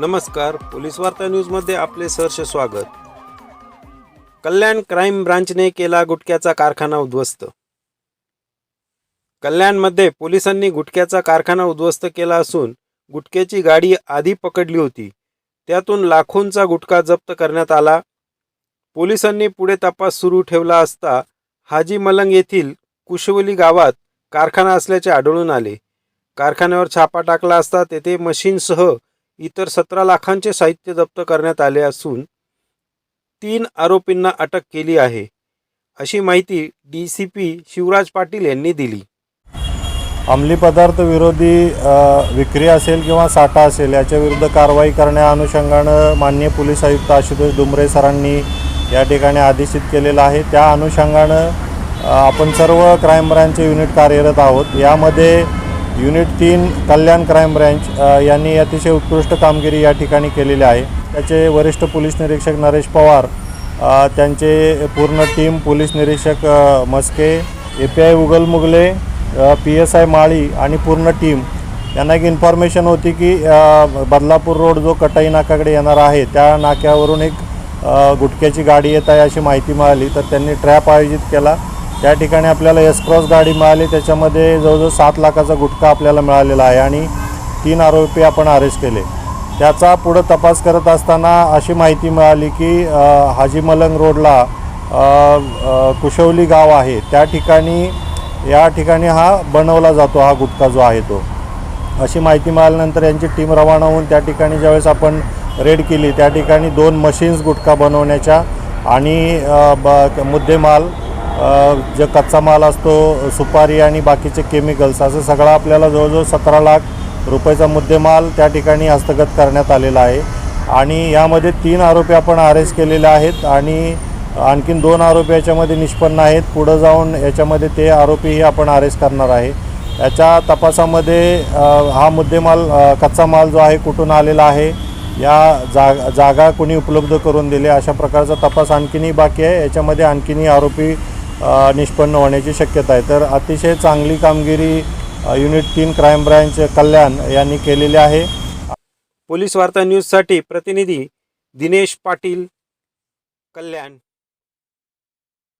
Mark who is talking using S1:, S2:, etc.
S1: नमस्कार. पोलीस वार्ता न्यूजमध्ये आपले सहर्ष स्वागत. कल्याण क्राईम ब्रांचने केला गुटख्याचा कारखाना उद्ध्वस्त. कल्याणमध्ये पोलिसांनी गुटख्याचा कारखाना उद्ध्वस्त केला असून गुटख्याची गाडी आधी पकडली होती. त्यातून लाखोंचा गुटखा जप्त करण्यात आला. पोलिसांनी पुढे तपास सुरू ठेवला असता हाजी मलंग येथील कुशवली गावात कारखाना असल्याचे आढळून आले. कारखान्यावर छापा टाकला असता तेथे मशीनसह इतर सतरा लाखांचे साहित्य जप्त करण्यात आले असून तीन आरोपींना अटक केली आहे अशी माहिती D C P Shivraj Patil यांनी दिली.
S2: अंमली पदार्थ विरोधी विक्री असेल किंवा साठा असेल याच्या विरुद्ध कारवाई करण्या अनुषंगानं मान्य पोलीस आयुक्त आशुतोष डुमरे सरांनी या ठिकाणी आदेशित केलेलं आहे. त्या अनुषंगानं आपण सर्व क्राईम ब्रँचचे युनिट कार्यरत आहोत. यामध्ये युनिट तीन कल्याण क्राईम ब्रँच यांनी अतिशय उत्कृष्ट कामगिरी या ठिकाणी केलेली आहे. त्याचे वरिष्ठ पोलीस निरीक्षक नरेश पवार त्यांचे पूर्ण टीम पोलीस निरीक्षक मस्के ए पी आय उगल मुगले पी एस आय माळी आणि पूर्ण टीम. यांना एक इन्फॉर्मेशन होती की बदलापूर रोड जो कटाई नाकाकडे येणार आहे त्या नाक्यावरून एक गुटख्याची गाडी येत आहे अशी माहिती मिळाली. तर त्यांनी ट्रॅप आयोजित केला. त्या ठिकाणी आपल्याला एस क्रॉस गाडी मिळाली. त्याच्यामध्ये जवळजवळ सात लाखाचा गुटखा आपल्याला मिळालेला आहे आणि तीन आरोपी आपण अरेस्ट केले. त्याचा पुढं तपास करत असताना अशी माहिती मिळाली की हाजी मलंग रोडला कुशवली गाव आहे. त्या ठिकाणी या ठिकाणी हा बनवला जातो हा गुटखा जो आहे तो. अशी माहिती मिळाल्यानंतर यांची टीम रवाना होऊन त्या ठिकाणी ज्यावेळेस आपण रेड केली त्या ठिकाणी दोन मशीन्स गुटखा बनवण्याच्या आणि ब मुद्देमाल जे कच्चा माल असतो सुपारी आणि बाकीचे केमिकल्स असं सगळा आपल्याला जवळजवळ सतरा लाख रुपयाचा मुद्देमाल त्या ठिकाणी हस्तगत करण्यात आलेला आहे. आणि यामध्ये तीन आरोपी आपण अरेस्ट केलेले आहेत आणि आणखीन दोन आरोपी याच्यामध्ये निष्पन्न आहेत. पुढं जाऊन याच्यामध्ये ते आरोपीही आपण अरेस्ट करणार आहे. याच्या तपासामध्ये हा मुद्देमाल कच्चा माल जो आहे कुठून आलेला आहे या जाग जागा कोणी उपलब्ध करून दिले अशा प्रकारचा तपास आणखीनही बाकी आहे. याच्यामध्ये आणखीनही आरोपी निष्पन्न होण्याची शक्यता आहे. तर अतिशय चांगली कामगिरी युनिट तीन क्राईम ब्रँच कल्याण यांनी केलेली आहे.
S1: पोलीस वार्ता न्यूजसाठी प्रतिनिधी दिनेश पाटील कल्याण.